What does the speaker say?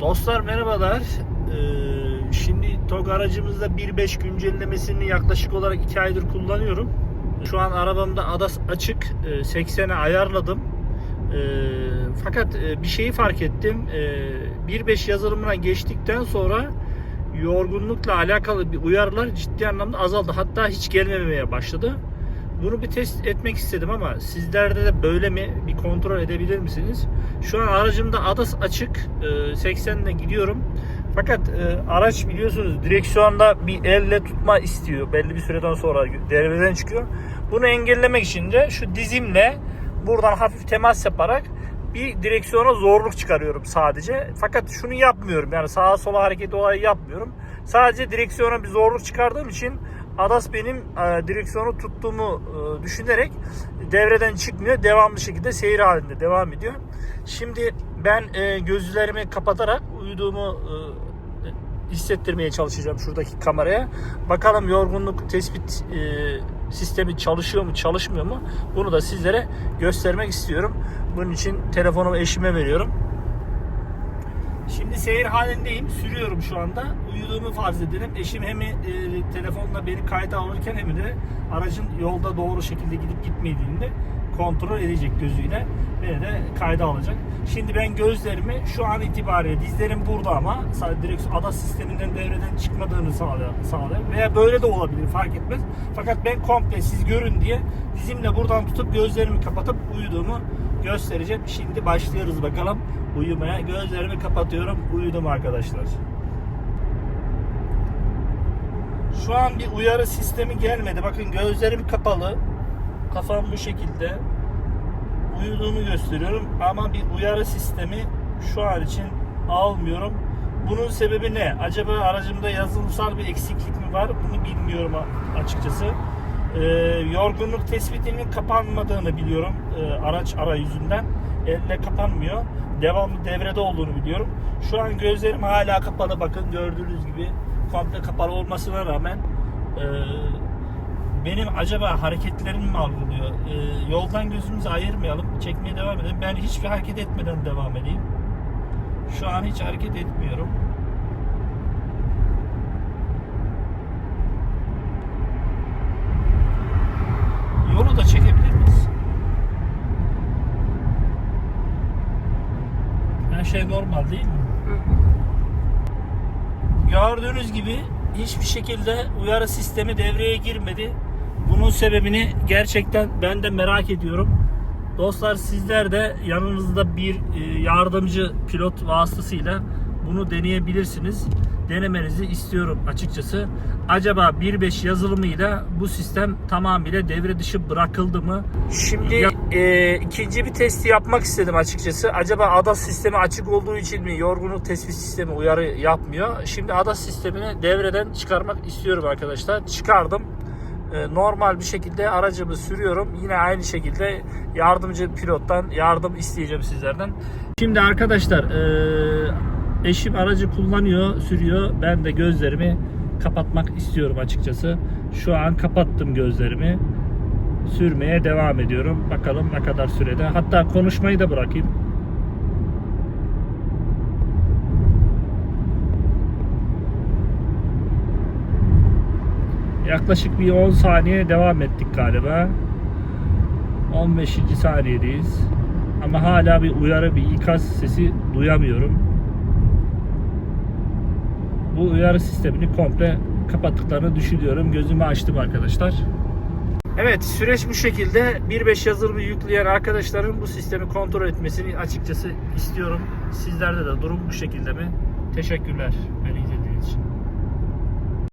Dostlar merhabalar. Ee, şimdi TOG aracımızda 1.5 güncellemesini yaklaşık olarak 2 aydır kullanıyorum. Şu an arabamda ADAS açık. Ee, 80'e ayarladım. Ee, fakat e, bir şeyi fark ettim. Ee, 1.5 yazılımına geçtikten sonra yorgunlukla alakalı bir uyarılar ciddi anlamda azaldı. Hatta hiç gelmemeye başladı. Bunu bir test etmek istedim ama sizlerde de böyle mi bir kontrol edebilir misiniz? Şu an aracımda ADAS açık. Ee, 80 ile gidiyorum. Fakat e, araç biliyorsunuz direksiyonda bir elle tutma istiyor. Belli bir süreden sonra devreden çıkıyor. Bunu engellemek için de şu dizimle buradan hafif temas yaparak bir direksiyona zorluk çıkarıyorum sadece. Fakat şunu yapmıyorum. Yani sağa sola hareket olayı yapmıyorum. Sadece direksiyona bir zorluk çıkardığım için ADAS benim e, direksiyonu tuttuğumu e, düşünerek devreden çıkmıyor. Devamlı şekilde seyir halinde devam ediyor. Şimdi ben e, gözlerimi kapatarak uyuduğumu e, hissettirmeye çalışacağım şuradaki kameraya. Bakalım yorgunluk tespit e, sistemi çalışıyor mu çalışmıyor mu? Bunu da sizlere göstermek istiyorum. Bunun için telefonumu eşime veriyorum. Şimdi seyir halindeyim. Sürüyorum şu anda. Uyuduğumu farz edelim. Eşim hem e, telefonla beni kayda alırken hem de aracın yolda doğru şekilde gidip gitmediğini de kontrol edecek gözüyle. Beni de kayda alacak. Şimdi ben gözlerimi şu an itibariyle dizlerim burada ama direkt ADAS sisteminden devreden çıkmadığını sağlıyor, sağlıyor. Veya böyle de olabilir fark etmez. Fakat ben komple siz görün diye dizimle buradan tutup gözlerimi kapatıp uyuduğumu göstereceğim. Şimdi başlıyoruz bakalım uyumaya. Gözlerimi kapatıyorum. Uyudum arkadaşlar. Şu an bir uyarı sistemi gelmedi. Bakın gözlerim kapalı. Kafam bu şekilde. Uyuduğumu gösteriyorum ama bir uyarı sistemi şu an için almıyorum. Bunun sebebi ne? Acaba aracımda yazılımsal bir eksiklik mi var? Bunu bilmiyorum açıkçası. Ee, yorgunluk tespitinin kapanmadığını biliyorum ee, araç arayüzünden. Elle kapanmıyor. Devamlı devrede olduğunu biliyorum. Şu an gözlerim hala kapalı. Bakın gördüğünüz gibi komple kapalı olmasına rağmen e, benim acaba hareketlerimi mi algılıyor? Ee, yoldan gözümüzü ayırmayalım. Çekmeye devam edelim. Ben hiçbir hareket etmeden devam edeyim. Şu an hiç hareket etmiyorum. Şey normal değil mi? Gördüğünüz gibi hiçbir şekilde uyarı sistemi devreye girmedi. Bunun sebebini gerçekten ben de merak ediyorum. Dostlar sizler de yanınızda bir e, yardımcı pilot vasıtasıyla bunu deneyebilirsiniz. Denemenizi istiyorum açıkçası. Acaba 1.5 yazılımıyla bu sistem tamamıyla devre dışı bırakıldı mı? Şimdi e, ikinci bir testi yapmak istedim açıkçası. Acaba ADAS sistemi açık olduğu için mi yorgunluk tespit sistemi uyarı yapmıyor? Şimdi ADAS sistemini devreden çıkarmak istiyorum arkadaşlar. Çıkardım. E, normal bir şekilde aracımı sürüyorum. Yine aynı şekilde yardımcı pilottan yardım isteyeceğim sizlerden. Şimdi arkadaşlar e, eşim aracı kullanıyor, sürüyor. Ben de gözlerimi kapatmak istiyorum açıkçası. Şu an kapattım gözlerimi. Sürmeye devam ediyorum. Bakalım ne kadar sürede. Hatta konuşmayı da bırakayım. Yaklaşık bir 10 saniye devam ettik galiba. 15. saniyedeyiz. Ama hala bir uyarı, bir ikaz sesi duyamıyorum. Bu uyarı sistemini komple kapattıklarını düşünüyorum. Gözümü açtım arkadaşlar. Evet süreç bu şekilde. 1.5 yazılımı yükleyen arkadaşların bu sistemi kontrol etmesini açıkçası istiyorum. Sizlerde de durum bu şekilde mi? Teşekkürler. Beni